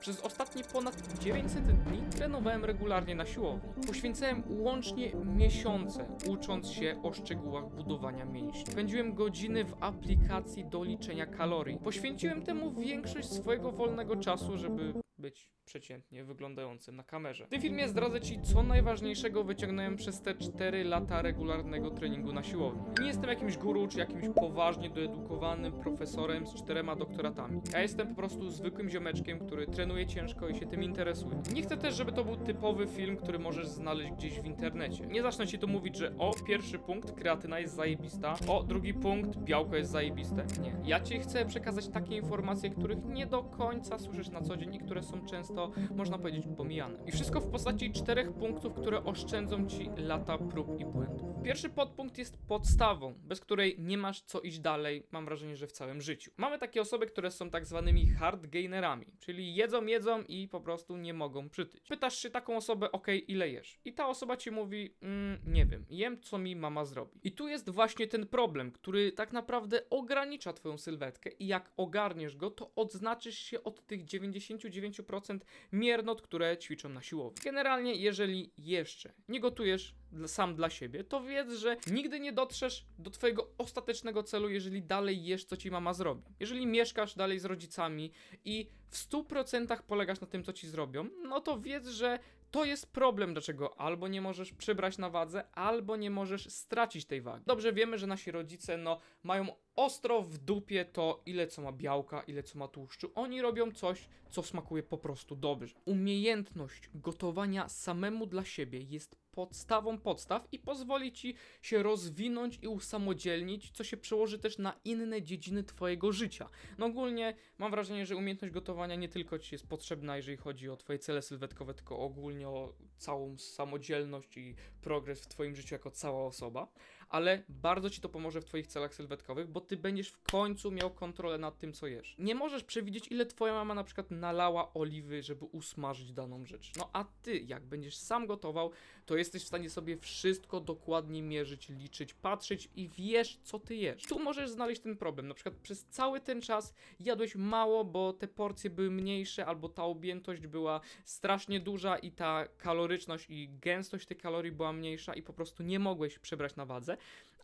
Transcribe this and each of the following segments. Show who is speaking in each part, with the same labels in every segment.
Speaker 1: Przez ostatnie ponad 900 dni trenowałem regularnie na siłowni. Poświęcałem łącznie miesiące ucząc się o szczegółach budowania mięśni. Spędziłem godziny w aplikacji do liczenia kalorii. Poświęciłem temu większość swojego wolnego czasu, żeby być przeciętnie wyglądającym na kamerze. W tym filmie zdradzę Ci, co najważniejszego wyciągnąłem przez te 4 lata regularnego treningu na siłowni. Nie jestem jakimś guru, czy jakimś poważnie doedukowanym profesorem z czterema doktoratami. Ja jestem po prostu zwykłym ziomeczkiem, który trenuje ciężko i się tym interesuje. Nie chcę też, żeby to był typowy film, który możesz znaleźć gdzieś w internecie. Nie zacznę Ci tu mówić, że o, pierwszy punkt, kreatyna jest zajebista, o, drugi punkt, białko jest zajebiste. Nie. Ja Ci chcę przekazać takie informacje, których nie do końca słyszysz na co dzień i które są często, można powiedzieć, pomijane. I wszystko w postaci czterech punktów, które oszczędzą Ci lata prób i błędów. Pierwszy podpunkt jest podstawą, bez której nie masz co iść dalej, mam wrażenie, że w całym życiu. Mamy takie osoby, które są tak zwanymi hard gainerami, czyli jedzą, jedzą i po prostu nie mogą przytyć. Pytasz się taką osobę, ok, ile jesz? I ta osoba ci mówi, mm, nie wiem, jem co mi mama zrobi. I tu jest właśnie ten problem, który tak naprawdę ogranicza twoją sylwetkę i jak ogarniesz go, to odznaczysz się od tych 99% miernot, które ćwiczą na siłowni. Generalnie, jeżeli jeszcze nie gotujesz sam dla siebie, to wiedz, że nigdy nie dotrzesz do twojego ostatecznego celu, jeżeli dalej jesz, co ci mama zrobi. Jeżeli mieszkasz dalej z rodzicami i w 100% polegasz na tym, co ci zrobią, no to wiedz, że to jest problem, dlaczego albo nie możesz przybrać na wadze, albo nie możesz stracić tej wagi. Dobrze wiemy, że nasi rodzice, no, mają ostro w dupie to, ile co ma białka, ile co ma tłuszczu. Oni robią coś, co smakuje po prostu dobrze. Umiejętność gotowania samemu dla siebie jest podstawą podstaw i pozwoli ci się rozwinąć i usamodzielnić, co się przełoży też na inne dziedziny twojego życia. No ogólnie mam wrażenie, że umiejętność gotowania nie tylko ci jest potrzebna, jeżeli chodzi o twoje cele sylwetkowe, tylko ogólnie o całą samodzielność i progres w twoim życiu jako cała osoba, ale bardzo ci to pomoże w twoich celach sylwetkowych, bo ty będziesz w końcu miał kontrolę nad tym, co jesz. Nie możesz przewidzieć, ile twoja mama na przykład nalała oliwy, żeby usmażyć daną rzecz. No a ty, jak będziesz sam gotował, to jesteś w stanie sobie wszystko dokładnie mierzyć, liczyć, patrzeć i wiesz, co ty jesz. Tu możesz znaleźć ten problem. Na przykład przez cały ten czas jadłeś mało, bo te porcje były mniejsze, albo ta objętość była strasznie duża i ta kaloryczność i gęstość tych kalorii była mniejsza i po prostu nie mogłeś przebrać na wadze.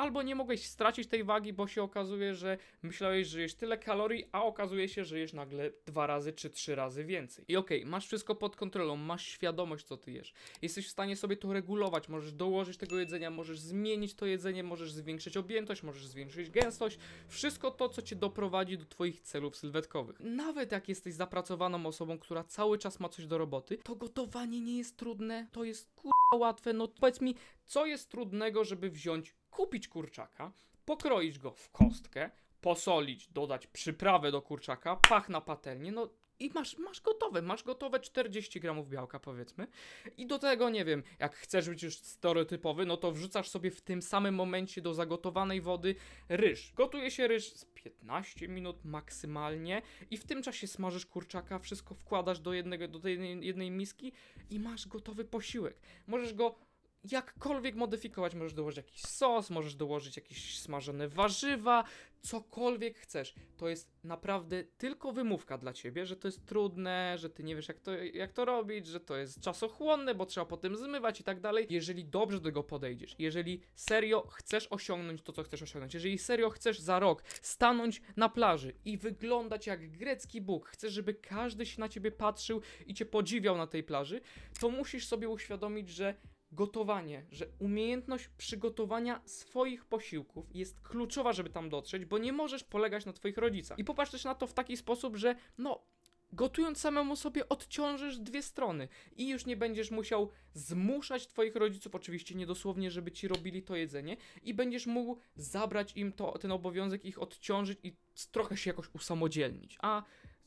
Speaker 1: Albo nie mogłeś stracić tej wagi, bo się okazuje, że myślałeś, że jesz tyle kalorii, a okazuje się, że jesz nagle dwa razy czy trzy razy więcej. I okej, masz wszystko pod kontrolą, masz świadomość, co ty jesz. Jesteś w stanie sobie to regulować, możesz dołożyć tego jedzenia, możesz zmienić to jedzenie, możesz zwiększyć objętość, możesz zwiększyć gęstość. Wszystko to, co cię doprowadzi do twoich celów sylwetkowych. Nawet jak jesteś zapracowaną osobą, która cały czas ma coś do roboty, to gotowanie nie jest trudne, to jest kurwa łatwe. No powiedz mi, co jest trudnego, żeby wziąć, kupić kurczaka, pokroić go w kostkę, posolić, dodać przyprawę do kurczaka, pach na patelnię, no i masz, masz gotowe, masz gotowe 40 gramów białka powiedzmy i do tego, nie wiem, jak chcesz być już stereotypowy, no to wrzucasz sobie w tym samym momencie do zagotowanej wody ryż. Gotuje się ryż z 15 minut maksymalnie i w tym czasie smażysz kurczaka, wszystko wkładasz do, jednego, do tej jednej, miski i masz gotowy posiłek. Możesz go jakkolwiek modyfikować. Możesz dołożyć jakiś sos, możesz dołożyć jakieś smażone warzywa, cokolwiek chcesz. To jest naprawdę tylko wymówka dla ciebie, że to jest trudne, że ty nie wiesz jak to, jak to robić, że to jest czasochłonne, bo trzeba potem zmywać i tak dalej. Jeżeli dobrze do tego podejdziesz, jeżeli serio chcesz osiągnąć to, co chcesz osiągnąć, jeżeli serio chcesz za rok stanąć na plaży i wyglądać jak grecki Bóg, chcesz, żeby każdy się na ciebie patrzył i cię podziwiał na tej plaży, to musisz sobie uświadomić, że gotowanie, że umiejętność przygotowania swoich posiłków jest kluczowa, żeby tam dotrzeć, bo nie możesz polegać na twoich rodzicach. I popatrz też na to w taki sposób, że no, gotując samemu sobie odciążysz dwie strony i już nie będziesz musiał zmuszać twoich rodziców, oczywiście niedosłownie, żeby ci robili to jedzenie i będziesz mógł zabrać im to, ten obowiązek, ich odciążyć i trochę się jakoś usamodzielnić. A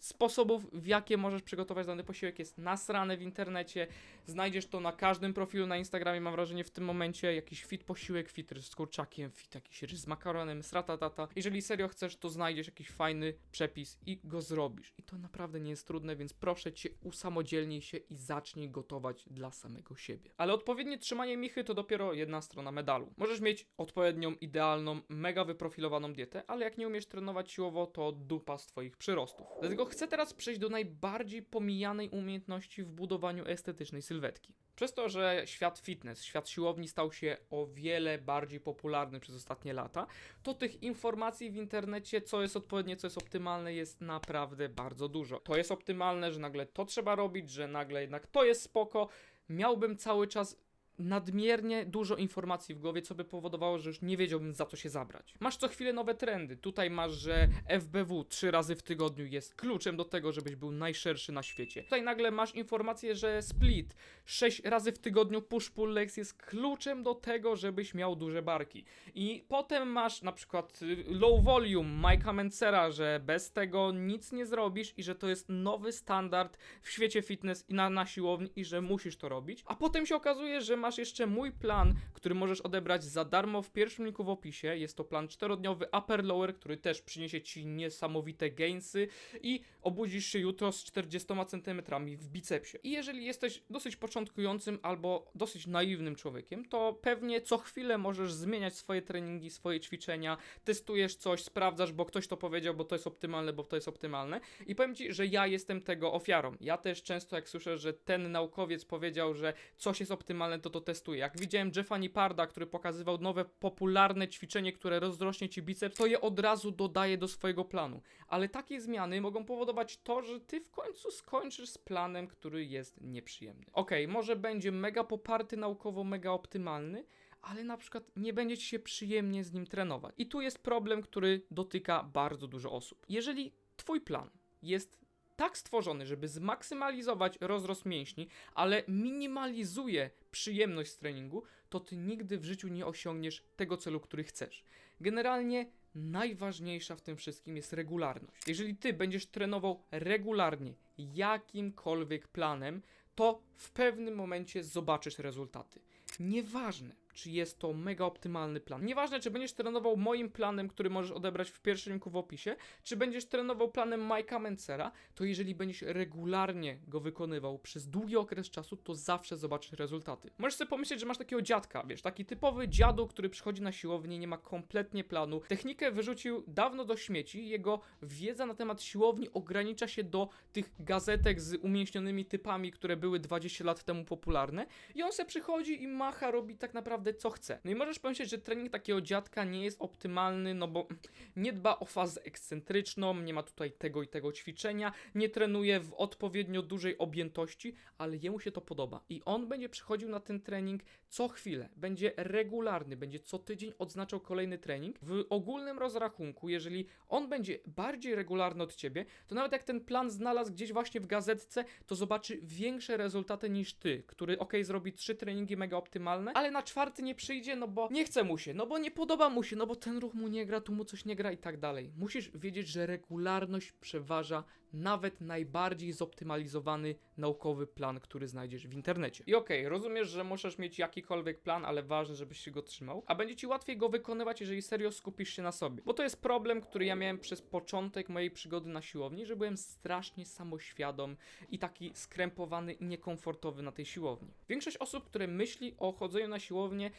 Speaker 1: sposobów, w jakie możesz przygotować dany posiłek jest nasrane w internecie. Znajdziesz to na każdym profilu na Instagramie, mam wrażenie w tym momencie. Jakiś fit posiłek, fit z kurczakiem, fit jakiś ryż z makaronem, sratatata. Jeżeli serio chcesz, to znajdziesz jakiś fajny przepis i go zrobisz. I to naprawdę nie jest trudne, więc proszę cię, usamodzielnij się i zacznij gotować dla samego siebie. Ale odpowiednie trzymanie michy to dopiero jedna strona medalu. Możesz mieć odpowiednią, idealną, mega wyprofilowaną dietę, ale jak nie umiesz trenować siłowo, to dupa z twoich przyrostów. Dlatego chcę teraz przejść do najbardziej pomijanej umiejętności w budowaniu estetycznej sylwetki. Przez to, że świat fitness, świat siłowni stał się o wiele bardziej popularny przez ostatnie lata, to tych informacji w internecie, co jest odpowiednie, co jest optymalne, jest naprawdę bardzo dużo. To jest optymalne, że nagle to trzeba robić, że nagle jednak to jest spoko. Miałbym cały czas nadmiernie dużo informacji w głowie, co by powodowało, że już nie wiedziałbym za co się zabrać. Masz co chwilę nowe trendy. Tutaj masz, że FBW trzy razy w tygodniu jest kluczem do tego, żebyś był najszerszy na świecie. Tutaj nagle masz informację, że split sześć razy w tygodniu push-pull legs jest kluczem do tego, żebyś miał duże barki. I potem masz na przykład y, low volume Mike'a Mencera, że bez tego nic nie zrobisz i że to jest nowy standard w świecie fitness i na, na siłowni i że musisz to robić. A potem się okazuje, że masz jeszcze mój plan, który możesz odebrać za darmo w pierwszym linku w opisie. Jest to plan czterodniowy upper lower, który też przyniesie ci niesamowite gainsy i obudzisz się jutro z 40 cm w bicepsie. I jeżeli jesteś dosyć początkującym albo dosyć naiwnym człowiekiem, to pewnie co chwilę możesz zmieniać swoje treningi, swoje ćwiczenia, testujesz coś, sprawdzasz, bo ktoś to powiedział, bo to jest optymalne, bo to jest optymalne. I powiem ci, że ja jestem tego ofiarą. Ja też często jak słyszę, że ten naukowiec powiedział, że coś jest optymalne, to to testuję. Jak widziałem Jeffa Niparda, który pokazywał nowe, popularne ćwiczenie, które rozrośnie ci biceps, to je od razu dodaję do swojego planu. Ale takie zmiany mogą powodować to, że ty w końcu skończysz z planem, który jest nieprzyjemny. Okej, może będzie mega poparty naukowo, mega optymalny, ale na przykład nie będzie ci się przyjemnie z nim trenować. I tu jest problem, który dotyka bardzo dużo osób. Jeżeli twój plan jest tak stworzony, żeby zmaksymalizować rozrost mięśni, ale minimalizuje przyjemność z treningu, to ty nigdy w życiu nie osiągniesz tego celu, który chcesz. Generalnie najważniejsza w tym wszystkim jest regularność. Jeżeli ty będziesz trenował regularnie jakimkolwiek planem, to w pewnym momencie zobaczysz rezultaty. Nieważne, czy jest to mega optymalny plan. Nieważne, czy będziesz trenował moim planem, który możesz odebrać w pierwszym linku w opisie, czy będziesz trenował planem Mike'a Mencera, to jeżeli będziesz regularnie go wykonywał przez długi okres czasu, to zawsze zobaczysz rezultaty. Możesz sobie pomyśleć, że masz takiego dziadka, wiesz, taki typowy dziadu, który przychodzi na siłownię, nie ma kompletnie planu. Technikę wyrzucił dawno do śmieci, jego wiedza na temat siłowni ogranicza się do tych gazetek z umięśnionymi typami, które były 20 lat temu popularne i on se przychodzi i macha, robi tak naprawdę co chce. No i możesz pomyśleć, że trening takiego dziadka nie jest optymalny, no bo nie dba o fazę ekscentryczną, nie ma tutaj tego i tego ćwiczenia, nie trenuje w odpowiednio dużej objętości, ale jemu się to podoba i on będzie przychodził na ten trening co chwilę, będzie regularny, będzie co tydzień odznaczał kolejny trening. W ogólnym rozrachunku, jeżeli on będzie bardziej regularny od ciebie, to nawet jak ten plan znalazł gdzieś właśnie w gazetce, to zobaczy większe rezultaty niż ty, który ok, zrobi trzy treningi mega optymalne, ale na czwarty nie przyjdzie, no bo nie chce mu się, no bo nie podoba mu się, no bo ten ruch mu nie gra, tu mu coś nie gra i tak dalej. Musisz wiedzieć, że regularność przeważa nawet najbardziej zoptymalizowany naukowy plan, który znajdziesz w internecie. I okej, rozumiesz, że możesz mieć jakikolwiek plan, ale ważne, żebyś się go trzymał, a będzie ci łatwiej go wykonywać, jeżeli serio skupisz się na sobie. Bo to jest problem, który ja miałem przez początek mojej przygody na siłowni, że byłem strasznie samoświadom i taki skrępowany i niekomfortowy na tej siłowni. Większość osób, które myśli o chodzeniu na siłownię,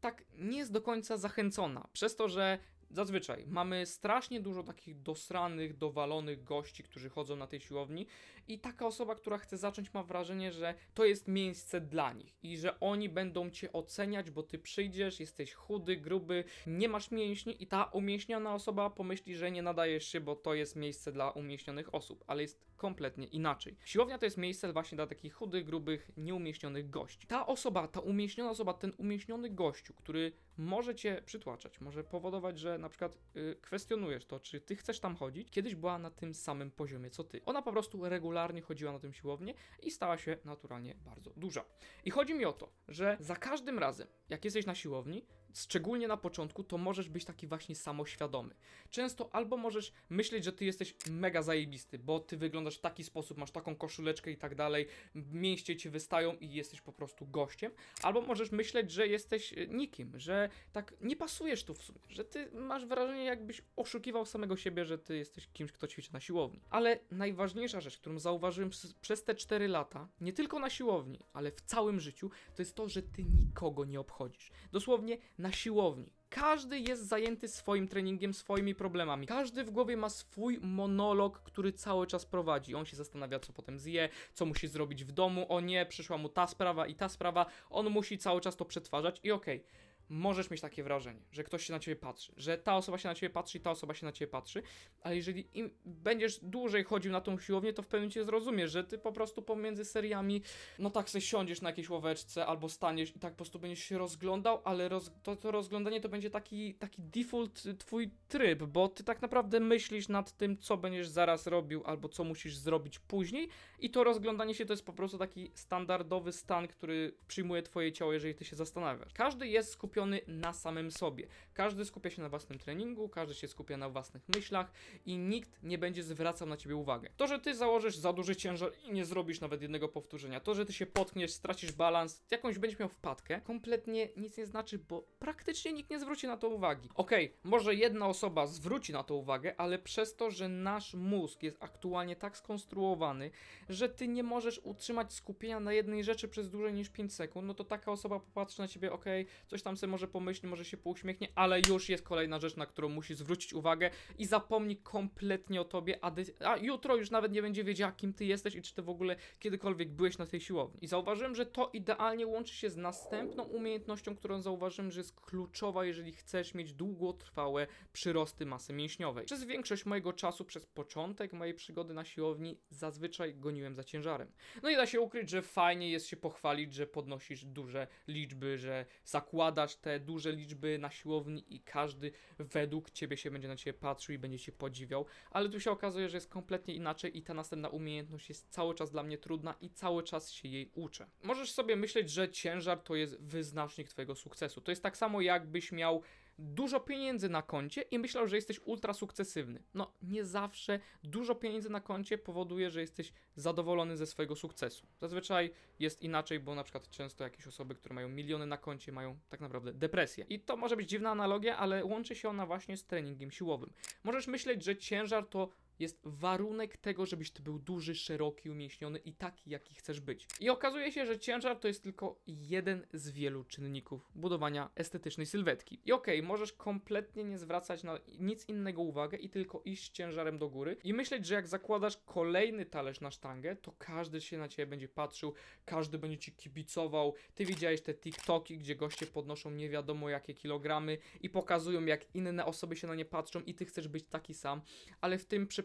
Speaker 1: tak nie jest do końca zachęcona, przez to, że Zazwyczaj mamy strasznie dużo takich dosranych, dowalonych gości, którzy chodzą na tej siłowni, i taka osoba, która chce zacząć, ma wrażenie, że to jest miejsce dla nich i że oni będą cię oceniać, bo ty przyjdziesz, jesteś chudy, gruby, nie masz mięśni, i ta umięśniona osoba pomyśli, że nie nadajesz się, bo to jest miejsce dla umięśnionych osób, ale jest kompletnie inaczej. Siłownia to jest miejsce właśnie dla takich chudych, grubych, nieumieśnionych gości. Ta osoba, ta umięśniona osoba, ten umięśniony gościu, który może cię przytłaczać, może powodować, że na przykład y, kwestionujesz to, czy ty chcesz tam chodzić, kiedyś była na tym samym poziomie co ty. Ona po prostu regularnie chodziła na tym siłownię i stała się naturalnie bardzo duża. I chodzi mi o to, że za każdym razem, jak jesteś na siłowni, szczególnie na początku, to możesz być taki właśnie samoświadomy. Często albo możesz myśleć, że ty jesteś mega zajebisty, bo ty wyglądasz w taki sposób, masz taką koszuleczkę i tak dalej, mięście ci wystają i jesteś po prostu gościem, albo możesz myśleć, że jesteś e, nikim, że tak nie pasujesz tu w sumie, że ty masz wrażenie, jakbyś oszukiwał samego siebie, że ty jesteś kimś, kto ćwiczy na siłowni. Ale najważniejsza rzecz, którą zauważyłem przez te 4 lata, nie tylko na siłowni, ale w całym życiu, to jest to, że ty nikogo nie obchodzisz. Dosłownie na siłowni Każdy jest zajęty swoim treningiem, swoimi problemami. Każdy w głowie ma swój monolog, który cały czas prowadzi. On się zastanawia, co potem zje, co musi zrobić w domu. O nie, przyszła mu ta sprawa i ta sprawa. On musi cały czas to przetwarzać i okej. Możesz mieć takie wrażenie, że ktoś się na ciebie patrzy, że ta osoba się na ciebie patrzy i ta osoba się na ciebie patrzy, ale jeżeli będziesz dłużej chodził na tą siłownię, to w pewnym momencie zrozumiesz, że ty po prostu pomiędzy seriami, no tak sobie siądziesz na jakiejś ławeczce albo staniesz i tak po prostu będziesz się rozglądał, ale roz, to, to rozglądanie to będzie taki, taki default twój tryb, bo ty tak naprawdę myślisz nad tym, co będziesz zaraz robił albo co musisz zrobić później i to rozglądanie się to jest po prostu taki standardowy stan, który przyjmuje twoje ciało, jeżeli ty się zastanawiasz. Każdy jest skupiony na samym sobie. Każdy skupia się na własnym treningu, każdy się skupia na własnych myślach i nikt nie będzie zwracał na ciebie uwagę. To, że ty założysz za duży ciężar i nie zrobisz nawet jednego powtórzenia, to, że ty się potkniesz, stracisz balans, jakąś będziesz miał wpadkę, kompletnie nic nie znaczy, bo praktycznie nikt nie zwróci na to uwagi. Okej, może jedna osoba zwróci na to uwagę, ale przez to, że nasz mózg jest aktualnie tak skonstruowany, że ty nie możesz utrzymać skupienia na jednej rzeczy przez dłużej niż 5 sekund, no to taka osoba popatrzy na ciebie, okej, coś tam sobie może pomyśli, może się pouśmiechnie, ale już jest kolejna rzecz, na którą musi zwrócić uwagę i zapomni kompletnie o tobie, a, a jutro już nawet nie będzie wiedziała, kim ty jesteś i czy ty w ogóle kiedykolwiek byłeś na tej siłowni. I zauważyłem, że to idealnie łączy się z następną umiejętnością, którą zauważyłem, że jest kluczowa, jeżeli chcesz mieć długotrwałe przyrosty masy mięśniowej. Przez większość mojego czasu, przez początek mojej przygody na siłowni, zazwyczaj goniłem za ciężarem. No i da się ukryć, że fajnie jest się pochwalić, że podnosisz duże liczby, że zakładasz te duże liczby na siłowni i każdy według ciebie się będzie na ciebie patrzył i będzie cię podziwiał, ale tu się okazuje, że jest kompletnie inaczej i ta następna umiejętność jest cały czas dla mnie trudna i cały czas się jej uczę. Możesz sobie myśleć, że ciężar to jest wyznacznik twojego sukcesu. To jest tak samo jakbyś miał dużo pieniędzy na koncie i myślał, że jesteś ultra sukcesywny. No, nie zawsze dużo pieniędzy na koncie powoduje, że jesteś zadowolony ze swojego sukcesu. Zazwyczaj jest inaczej, bo na przykład często jakieś osoby, które mają miliony na koncie, mają tak naprawdę depresję. I to może być dziwna analogia, ale łączy się ona właśnie z treningiem siłowym. Możesz myśleć, że ciężar to jest warunek tego, żebyś ty był duży, szeroki, umieśniony i taki, jaki chcesz być. I okazuje się, że ciężar to jest tylko jeden z wielu czynników budowania estetycznej sylwetki. I okej, możesz kompletnie nie zwracać na nic innego uwagę i tylko iść ciężarem do góry i myśleć, że jak zakładasz kolejny talerz na sztangę, to każdy się na ciebie będzie patrzył, każdy będzie ci kibicował. Ty widziałeś te TikToki, gdzie goście podnoszą nie wiadomo jakie kilogramy i pokazują, jak inne osoby się na nie patrzą i ty chcesz być taki sam, ale w tym przypadku,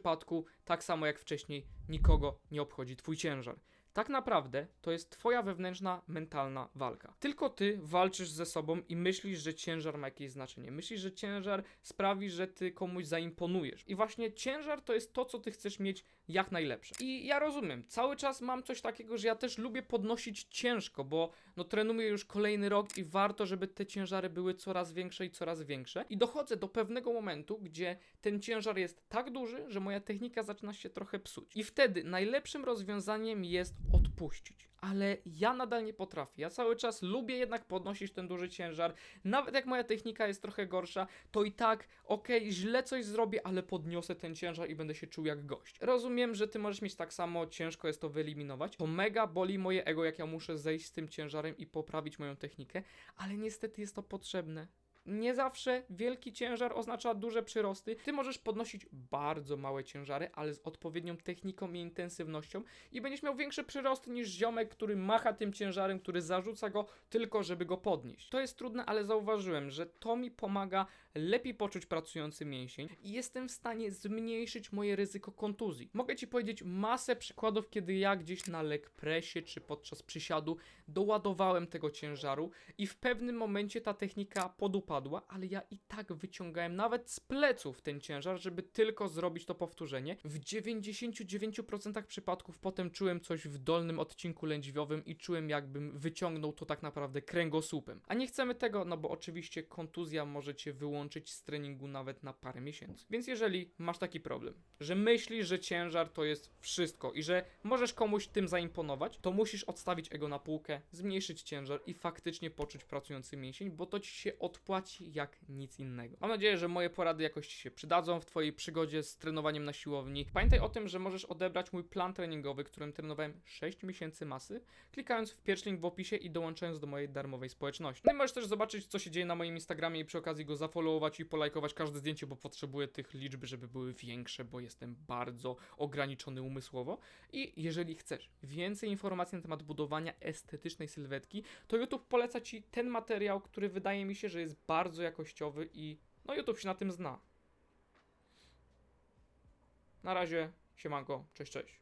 Speaker 1: tak samo jak wcześniej, nikogo nie obchodzi twój ciężar. Tak naprawdę to jest twoja wewnętrzna, mentalna walka. Tylko ty walczysz ze sobą i myślisz, że ciężar ma jakieś znaczenie. Myślisz, że ciężar sprawi, że ty komuś zaimponujesz. I właśnie ciężar to jest to, co ty chcesz mieć jak najlepsze. I ja rozumiem, cały czas mam coś takiego, że ja też lubię podnosić ciężko, bo no trenuję już kolejny rok i warto, żeby te ciężary były coraz większe i coraz większe. I dochodzę do pewnego momentu, gdzie ten ciężar jest tak duży, że moja technika zaczyna się trochę psuć. I wtedy najlepszym rozwiązaniem jest odpuścić. Ale ja nadal nie potrafię. Ja cały czas lubię jednak podnosić ten duży ciężar. Nawet jak moja technika jest trochę gorsza, to i tak, okej, źle coś zrobię, ale podniosę ten ciężar i będę się czuł jak gość. Rozumiem, że ty możesz mieć tak samo, ciężko jest to wyeliminować. To mega boli moje ego, jak ja muszę zejść z tym ciężarem i poprawić moją technikę, ale niestety jest to potrzebne. Nie zawsze wielki ciężar oznacza duże przyrosty. Ty możesz podnosić bardzo małe ciężary, ale z odpowiednią techniką i intensywnością i będziesz miał większe przyrosty niż ziomek, który macha tym ciężarem, który zarzuca go tylko, żeby go podnieść. To jest trudne, ale zauważyłem, że to mi pomaga lepiej poczuć pracujący mięsień i jestem w stanie zmniejszyć moje ryzyko kontuzji. Mogę ci powiedzieć masę przykładów, kiedy ja gdzieś na leg presie czy podczas przysiadu doładowałem tego ciężaru i w pewnym momencie ta technika podupadła, ale ja i tak wyciągałem nawet z pleców ten ciężar, żeby tylko zrobić to powtórzenie. W 99% przypadków potem czułem coś w dolnym odcinku lędźwiowym i czułem jakbym wyciągnął to tak naprawdę kręgosłupem. A nie chcemy tego, no bo oczywiście kontuzja może cię wyłączyć z treningu nawet na parę miesięcy. Więc jeżeli masz taki problem, że myślisz, że ciężar to jest wszystko i że możesz komuś tym zaimponować, to musisz odstawić ego na półkę, zmniejszyć ciężar i faktycznie poczuć pracujący mięsień, bo to ci się odpłaci jak nic innego. Mam nadzieję, że moje porady jakoś ci się przydadzą w twojej przygodzie z trenowaniem na siłowni. Pamiętaj o tym, że możesz odebrać mój plan treningowy, którym trenowałem 6 miesięcy masy, klikając w pierwszy link w opisie i dołączając do mojej darmowej społeczności. No i możesz też zobaczyć, co się dzieje na moim Instagramie i przy okazji go zafollowować i polajkować każde zdjęcie, bo potrzebuję tych liczb, żeby były większe, bo jestem bardzo ograniczony umysłowo. I jeżeli chcesz więcej informacji na temat budowania estetycznej sylwetki, to YouTube poleca Ci ten materiał, który wydaje mi się, że jest bardzo jakościowy i no YouTube się na tym zna. Na razie, siemanko, cześć, cześć.